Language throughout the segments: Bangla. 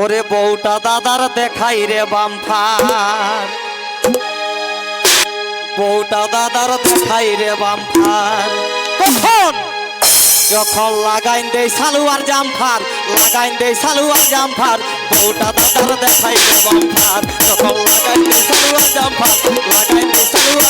ওরে বউটা দাদার দেখাই রে বামফার। বউটা দাদার দেখাই রে বামফার। কখন যখন লাগাইন দেই সালুয়ার জামফার, লাগাইন দেই সালুয়ার জামফার, বউটা দাদার দেখাই রে বামফার। যখন লাগাইন দেই সালুয়ার জামফার, লাগাইন দেই সালুয়ার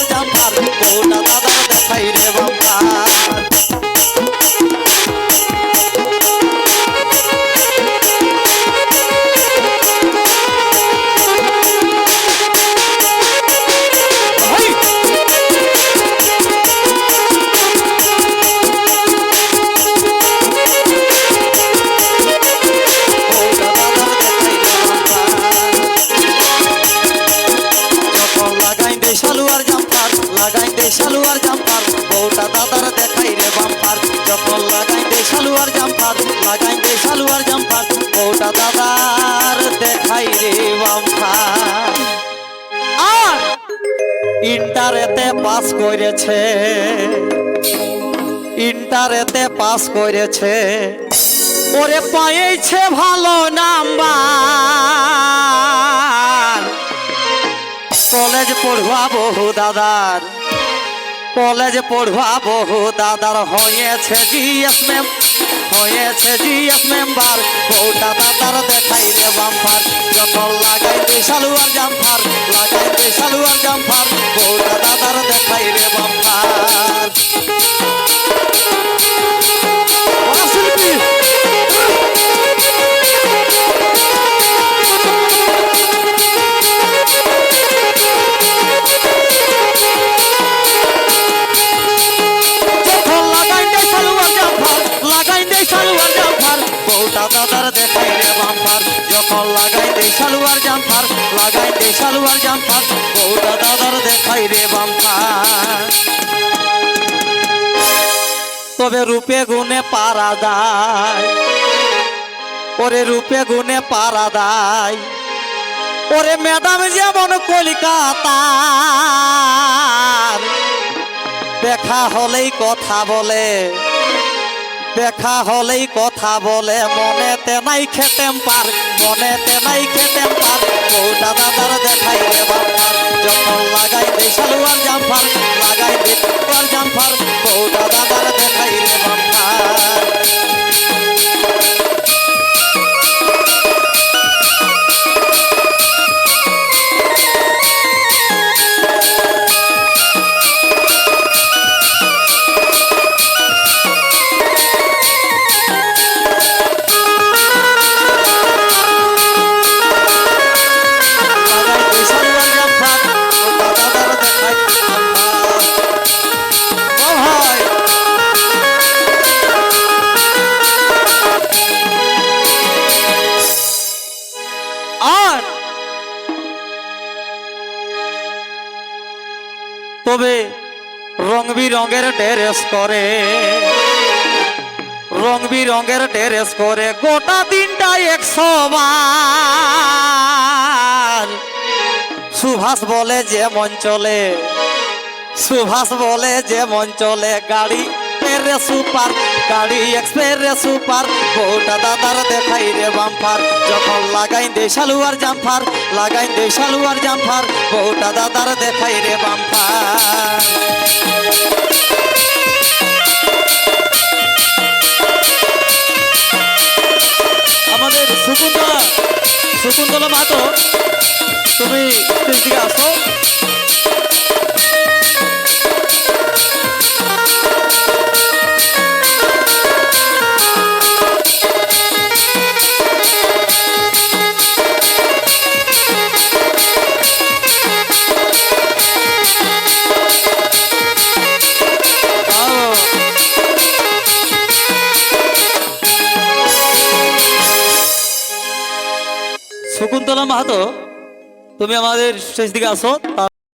সালুয়ার জামফার লাগাইন দেই সালুয়ার জামফার বউটা দাদার দেখাই রে বামফার আর ইন্টারেতে পাস করেছে, ইন্টারেতে পাস করেছে, ওরে পাইছে ভালো নাম্বার। কলেজ পড়ুয়া বহু দাদার কলেজ পড়বা বহু দাদার হয়েছে জিএস ম্যাম হয়েছে জিএস মেম্বার বউটা দাদার দেখাই রে বাম্পার যখন লাগাই দে সালুয়ার জাম্পার লাগাই দে সালুয়ার জাম্পার। বউটা দাদার দেখাই রে বাম্পার বউটা দাদার দেখাই বাম্পার। যখন লাগাই দে সালুয়ার জাম্পার, লাগাই দে সালুয়ার জাম্পার। বউটা দাদার দেখাই রে বাম্পার। তবে রূপে গুণে পারা দায়। ওরে রূপে গুণে পারা দায়। ওরে ম্যাডাম যেমন কলিকাতার। দেখা হলেই কথা বলে। দেখা হলেই কথা বলে। মনেতে নাই খেতেম পার মনেতে নাই খেতেম পার। বউটা দাদার আর তবে রং বিরঙের ড্রেস করে, রং বিরঙের ড্রেস করে গোটা দিনটা একশো বার সুভাষ বলে যে মন চলে, সুভাষ বলে যে মন চলে, গাড়ি রে সুপার গাড়ি এক্সপ্রেস সুপার বউটা দাদার দেখাই রে বাম্পার যখন লাগাই দে সালুয়ার জাম্পার লাগাই দে সালুয়ার জাম্পার বউটা দাদার দেখাই রে বাম্পার আমাদের শকুন্তলা শকুন্তলা মাতো তুমি দিকে আসো শকুন্তলা মাহাতো তুমি আমাদের শেষ দিকে আসো